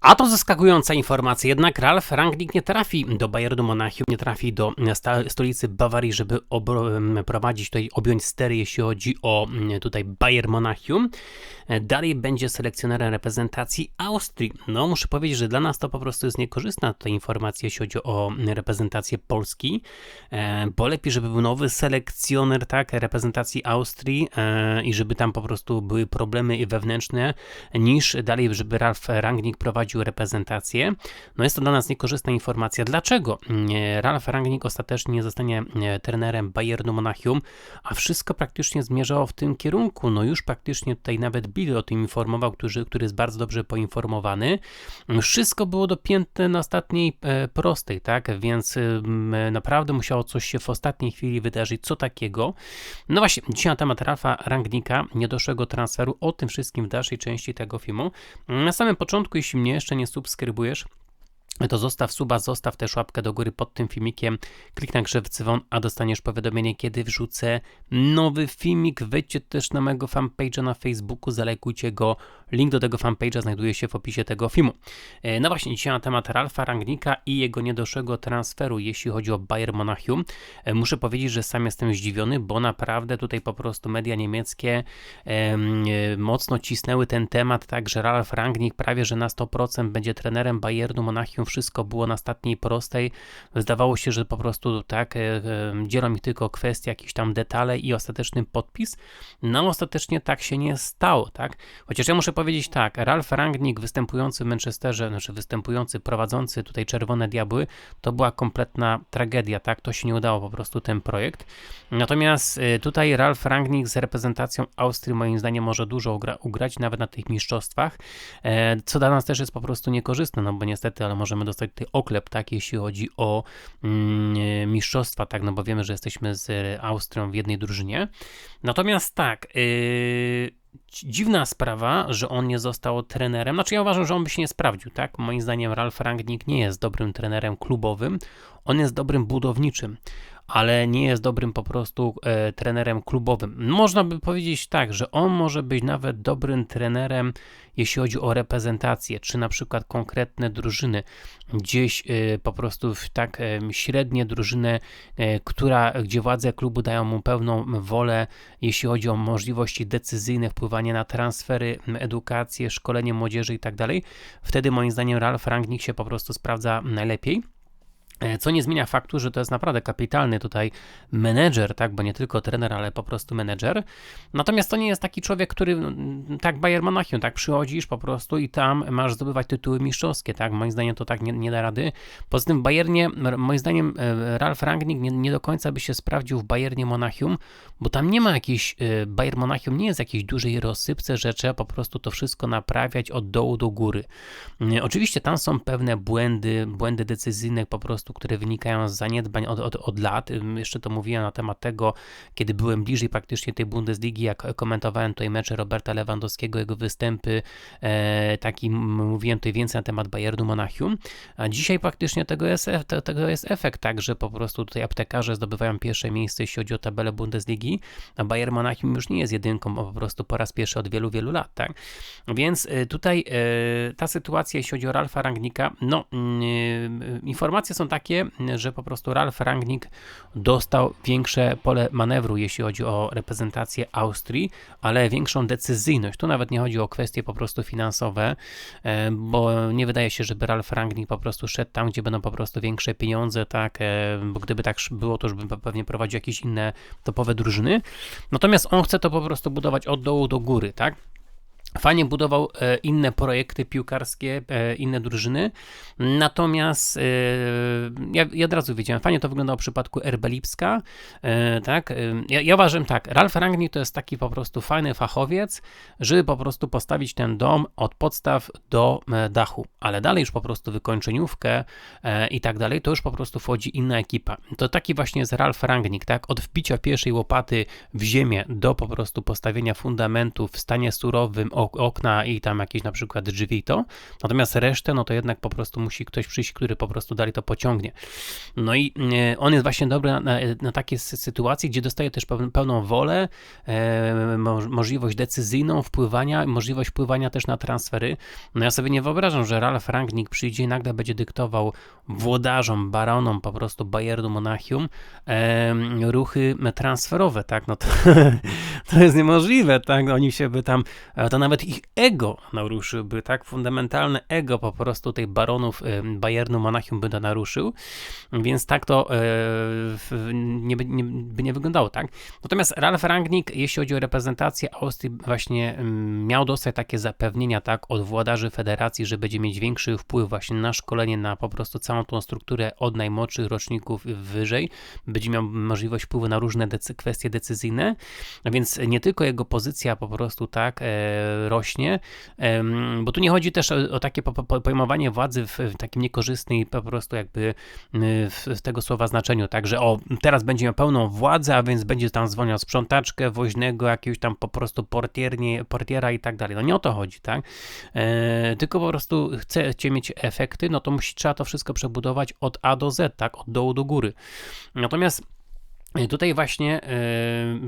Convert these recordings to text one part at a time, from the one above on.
A to zaskakująca informacja, jednak Ralf Rangnick nie trafi do Bayernu Monachium, nie trafi do stolicy Bawarii, żeby prowadzić tutaj, objąć stery, jeśli chodzi o tutaj Bayern Monachium. Dalej będzie selekcjonerem reprezentacji Austrii. No, muszę powiedzieć, że dla nas to po prostu jest niekorzystna ta informacja, jeśli chodzi o reprezentację Polski, e, bo lepiej, żeby był nowy selekcjoner, tak, reprezentacji Austrii e, i żeby tam po prostu były problemy wewnętrzne, niż dalej, żeby Ralf Rangnick prowadził reprezentację. No jest to dla nas niekorzystna informacja. Dlaczego Ralf Rangnick ostatecznie nie zostanie e, trenerem Bayernu Monachium, a wszystko praktycznie zmierzało w tym kierunku. No już praktycznie tutaj nawet Bill o tym informował, który, który jest bardzo dobrze poinformowany. Wszystko było dopięte na ostatniej e, prostej, tak? Więc naprawdę musiało coś się w ostatniej chwili wydarzyć. Co takiego? No właśnie, dzisiaj na temat Ralfa Rangnika, niedoszłego transferu, o tym wszystkim w dalszej części tego filmu. Na samym początku, jeśli mnie jeszcze nie subskrybujesz, to zostaw suba, zostaw też łapkę do góry pod tym filmikiem, klik na grze dzwon, a dostaniesz powiadomienie, kiedy wrzucę nowy filmik. Wejdźcie też na mojego fanpage'a na Facebooku, zalajkujcie go. Link do tego fanpage'a znajduje się w opisie tego filmu. E, no właśnie, dzisiaj na temat Ralfa Rangnika i jego niedoszłego transferu, jeśli chodzi o Bayern Monachium. E, muszę powiedzieć, że sam jestem zdziwiony, bo naprawdę tutaj po prostu media niemieckie e, mocno cisnęły ten temat, tak, że Ralf Rangnick prawie, że na 100% będzie trenerem Bayernu Monachium wszystko było na ostatniej prostej. Zdawało się, że po prostu tak, dzielą mi tylko kwestie, jakieś tam detale i ostateczny podpis. No ostatecznie tak się nie stało, tak? Chociaż ja muszę powiedzieć tak, Ralf Rangnick występujący w Manchesterze, znaczy występujący, prowadzący tutaj Czerwone Diabły, to była kompletna tragedia, tak? To się nie udało po prostu ten projekt. Natomiast e, tutaj Ralf Rangnick z reprezentacją Austrii moim zdaniem może dużo ugra ugrać, nawet na tych mistrzostwach, co dla nas też jest po prostu niekorzystne, no bo niestety, ale możemy dostać tutaj oklep, tak, jeśli chodzi o mm, mistrzostwa, tak, no bo wiemy, że jesteśmy z Austrią w jednej drużynie. Natomiast tak, yy, dziwna sprawa, że on nie został trenerem. Znaczy ja uważam, że on by się nie sprawdził, tak? Moim zdaniem Ralf Rangnick nie jest dobrym trenerem klubowym, on jest dobrym budowniczym ale nie jest dobrym po prostu e, trenerem klubowym. Można by powiedzieć tak, że on może być nawet dobrym trenerem, jeśli chodzi o reprezentację, czy na przykład konkretne drużyny, gdzieś e, po prostu w tak e, średnie drużynę, e, która, gdzie władze klubu dają mu pełną wolę, jeśli chodzi o możliwości decyzyjne, wpływanie na transfery, edukację, szkolenie młodzieży i tak dalej. Wtedy moim zdaniem Ralf Rangnick się po prostu sprawdza najlepiej. E, co nie zmienia faktu, że to jest naprawdę kapitalny tutaj menedżer, tak, bo nie tylko trener, ale po prostu menedżer. Natomiast to nie jest taki człowiek, który mm, tak Bayern Monachium, tak przychodzisz po prostu i tam masz zdobywać tytuły mistrzowskie, tak. Moim zdaniem to tak nie, nie da rady. Poza tym w Bayernie, moim zdaniem e, Ralf Rangnick nie, nie, do końca by się sprawdził w Bayernie Monachium, bo tam nie ma jakiejś, e, Bayern Monachium nie jest jakiejś dużej rozsypce, trzeba po prostu to wszystko naprawiać od dołu do góry. Oczywiście tam są pewne błędy, błędy decyzyjne po prostu prostu, które wynikają z zaniedbań od, od, od lat. Jeszcze to mówiłem na temat tego, kiedy byłem bliżej praktycznie tej Bundesligi, jak komentowałem tutaj mecze Roberta Lewandowskiego, jego występy, e, taki mówiłem tutaj więcej na temat Bayernu Monachium, a dzisiaj praktycznie tego jest, e, tego jest efekt, tak, że po prostu tutaj aptekarze zdobywają pierwsze miejsce, jeśli chodzi o tabelę Bundesligi, a Bayern Monachium już nie jest jedynką, bo po prostu po raz pierwszy od wielu, wielu lat, tak. Więc e, tutaj e, ta sytuacja, jeśli chodzi o Ralfa Rangnika, no, mm, informacje są takie, takie, że po prostu Ralf Rangnick dostał większe pole manewru, jeśli chodzi o reprezentację Austrii, ale większą decyzyjność. Tu nawet nie chodzi o kwestie po prostu finansowe, e, bo nie wydaje się, żeby Ralf Rangnick po prostu szedł tam, gdzie będą po prostu większe pieniądze, tak, e, bo gdyby tak było, to już by pewnie prowadził jakieś inne topowe drużyny. Natomiast on chce to po prostu budować od dołu do góry, tak? Fajnie budował e, inne projekty piłkarskie, e, inne drużyny. Natomiast e, ja, ja od razu wiedziałem, fajnie to wyglądało w przypadku RB Lipska. Tak? Ja, ja uważam tak, Ralf Rangnick to jest taki po prostu fajny fachowiec, żeby po prostu postawić ten dom od podstaw do dachu, ale dalej już po prostu wykończeniówkę i tak dalej, to już po prostu wchodzi inna ekipa. To taki właśnie jest Ralf Rangnick, tak? Od wbicia pierwszej łopaty w ziemię do po prostu postawienia fundamentów w stanie surowym, okna i tam jakieś na przykład drzwi to, natomiast resztę, no to jednak po prostu musi ktoś przyjść, który po prostu dalej to pociągnie. No i on jest właśnie dobry na, na, na takie sytuacje, gdzie dostaje też pełną wolę, e, możliwość decyzyjną wpływania, możliwość wpływania też na transfery. No ja sobie nie wyobrażam, że Ralf Rangnick przyjdzie i nagle będzie dyktował włodarzom, baronom po prostu Bayernu Monachium e, ruchy transferowe, tak? No to, to jest niemożliwe, tak? Oni się by tam, to nawet ich ego naruszyłby, tak? Fundamentalne ego po prostu tych baronów e, Bayernu Monachium by to naruszył, więc tak to e, nie, by, nie, by nie wyglądało, tak? Natomiast Ralf Rangnick, jeśli chodzi o reprezentację Austrii, właśnie mm, miał dostać takie zapewnienia, tak, od włodarzy federacji, że będzie mieć większy wpływ właśnie na szkolenie, na po prostu całą tą strukturę od najmłodszych roczników wyżej, będzie miał możliwość wpływu na różne decy kwestie decyzyjne, więc nie tylko jego pozycja po prostu tak e, rośnie, bo tu nie chodzi też o, takie po, po, pojmowanie władzy w, takim niekorzystnej po prostu jakby w, tego słowa znaczeniu, tak, że o, teraz będzie miał pełną władzę, a więc będzie tam zwolniał sprzątaczkę, woźnego, jakiegoś tam po prostu portiernie, portiera i tak dalej. No nie o to chodzi, tak? E, tylko po prostu chcecie mieć efekty, no to musi, trzeba to wszystko przebudować od A do Z, tak? Od dołu do góry. Natomiast Tutaj właśnie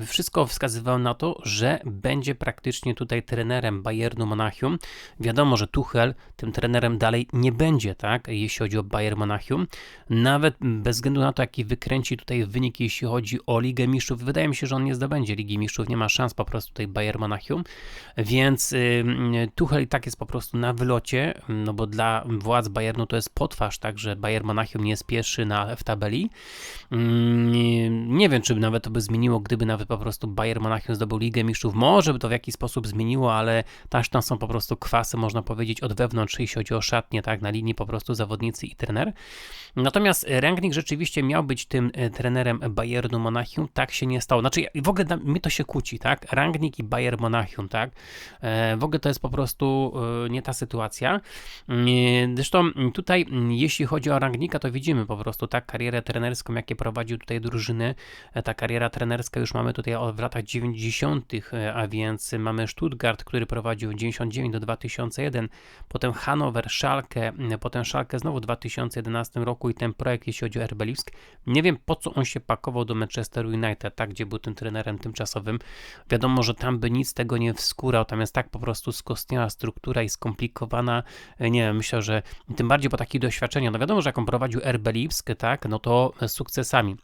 wszystko wskazywało na to, że będzie praktycznie tutaj trenerem Bayernu Monachium. Wiadomo, że Tuchel tym trenerem dalej nie będzie, tak, jeśli chodzi o Bayern Monachium. Nawet bez względu na to, jaki wykręci tutaj wynik, jeśli chodzi o Ligę Mistrzów. Wydaje mi się, że on nie zdobędzie Ligi Mistrzów, nie ma szans po prostu tutaj Bayern Monachium. Więc Tuchel i tak jest po prostu na wylocie, no bo dla władz Bayernu to jest potwarz, tak, że Bayern Monachium nie jest pierwszy na, w tabeli. Y, nie wiem, czy nawet to by zmieniło, gdyby nawet po prostu Bayern Monachium zdobył Ligę Mistrzów. Może by to w jakiś sposób zmieniło, ale też tam są po prostu kwasy, można powiedzieć, od wewnątrz, jeśli chodzi o szatnie, tak, na linii po prostu zawodnicy i trener. Natomiast Rangnick rzeczywiście miał być tym e, trenerem Bayernu Monachium, tak się nie stało. Znaczy, w ogóle mi to się kłóci, tak, Rangnick i Bayern Monachium, tak, e, w ogóle to jest po prostu e, nie ta sytuacja. Zresztą tutaj, jeśli chodzi o Rangnicka, to widzimy po prostu, tak, karierę trenerską, jakie prowadził tutaj drużyny, ta kariera trenerska już mamy tutaj w latach 90., a więc mamy Stuttgart, który prowadził 99 do 2001, potem Hannover, Schalke, potem Schalke znowu w 2011 roku i ten projekt, jeśli chodzi o Erbelisk. Nie wiem po co on się pakował do Manchester United, tak, gdzie był tym trenerem tymczasowym. Wiadomo, że tam by nic tego nie wskórał, tam jest tak po prostu skostniała struktura i skomplikowana. Nie wiem, myślę, że tym bardziej po takich doświadczeniach, no wiadomo, że jak on prowadził Erbelipsk, tak, no to sukcesami.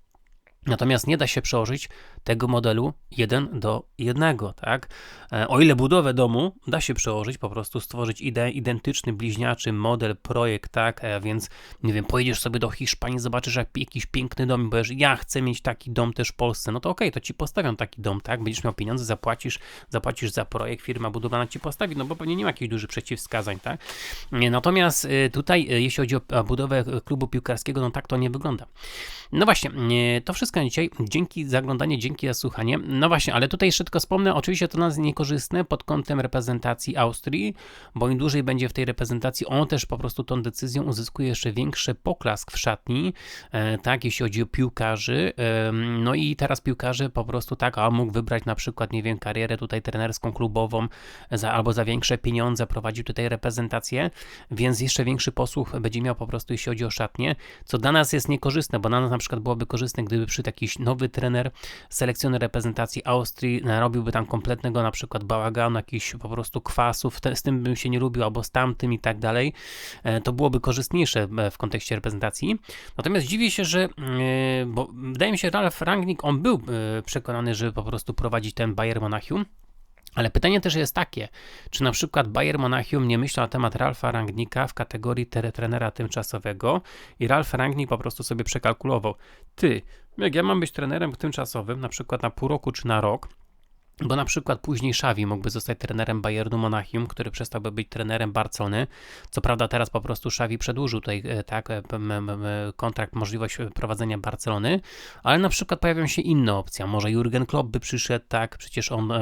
Natomiast nie da się przełożyć tego modelu jeden do jednego, tak? E, o ile budowę domu da się przełożyć, po prostu stworzyć ide identyczny, bliźniaczy model, projekt, tak? E, więc, nie wiem, pojedziesz sobie do Hiszpanii, zobaczysz jak jakiś piękny dom i powiesz, ja chcę mieć taki dom też w Polsce, no to okej, okay, to ci postawią taki dom, tak? Będziesz miał pieniądze, zapłacisz, zapłacisz za projekt, firma budowlana ci postawi, no bo pewnie nie ma jakichś dużych przeciwwskazań, tak? Natomiast y, tutaj, jeśli chodzi o budowę klubu piłkarskiego, no tak to nie wygląda. No właśnie, to wszystko dzisiaj. Dzięki za oglądanie, dzięki za słuchanie. No właśnie, ale tutaj jeszcze wspomnę, oczywiście to nas niekorzystne pod kątem reprezentacji Austrii, bo im dłużej będzie w tej reprezentacji, on też po prostu tą decyzją uzyskuje jeszcze większy poklask w szatni, e, tak, jeśli chodzi o piłkarzy. E, no i teraz piłkarze po prostu tak, a mógł wybrać na przykład, nie wiem, karierę tutaj trenerską, klubową, za, albo za większe pieniądze prowadził tutaj reprezentację, więc jeszcze większy posłuch będzie miał po prostu, jeśli chodzi o szatnię, co dla nas jest niekorzystne, bo dla nas na przykład byłoby korzystne, gdyby przy jakiś nowy trener, selekcjoner reprezentacji Austrii narobiłby tam kompletnego na przykład bałaganu, jakichś po prostu kwasów, te, z tym bym się nie lubił, albo z tamtym i tak dalej, e, to byłoby korzystniejsze e, w kontekście reprezentacji. Natomiast dziwię się, że, e, bo wydaje mi się, Ralf Rangnick, on był przekonany, żeby po prostu prowadzić ten Bayern Monachium, ale pytanie też jest takie, czy na przykład Bayern Monachium nie myślał na temat Ralfa Rangnika w kategorii trenera tymczasowego i Ralf Rangnick po prostu sobie przekalkulował, ty, jak ja mam być trenerem tymczasowym, na przykład na pół roku czy na rok, bo na przykład później Xavi mógłby zostać trenerem Bayernu Monachium, który przestałby być trenerem Barcony. Co prawda teraz po prostu Xavi przedłużył tutaj e, tak, e, kontrakt, możliwość prowadzenia Barcelony, ale na przykład pojawią się inne opcje. Może Jurgen Klopp by przyszedł, tak, przecież on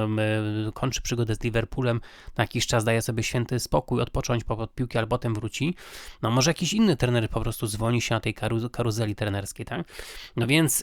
kończy przygodę z Liverpoolem, na jakiś czas daje sobie święty spokój, odpocząć po piłki, albo potem wróci. No może jakiś inny trener po prostu zwolni się na tej karuzeli trenerskiej, tak? No więc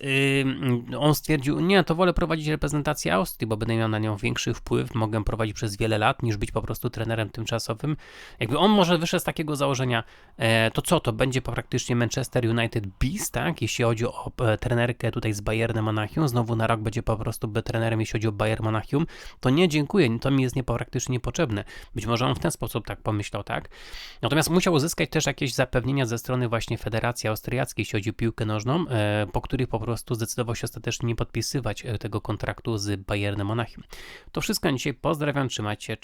yy, on stwierdził, nie, to wolę prowadzić reprezentację Austrii, bo będę miał na nią większy wpływ, mogę prowadzić przez wiele lat, niż być po prostu trenerem tymczasowym. Jakby on może wyszedł z takiego założenia, e, to co, to będzie praktycznie Manchester United Beast, tak? Jeśli chodzi o e, trenerkę tutaj z Bayernem Monachium, znowu na rok będzie po prostu trenerem, jeśli chodzi o Bayern Monachium, to nie, dziękuję, to mi jest nie, praktycznie niepotrzebne. Być może on w ten sposób tak pomyślał, tak? Natomiast musiał uzyskać też jakieś zapewnienia ze strony właśnie Federacji Austriackiej, jeśli chodzi o piłkę nożną, e, po których po prostu zdecydował się ostatecznie nie podpisywać tego kontraktu z Bayernem Monachium. To wszystko dzisiaj, pozdrawiam, trzymajcie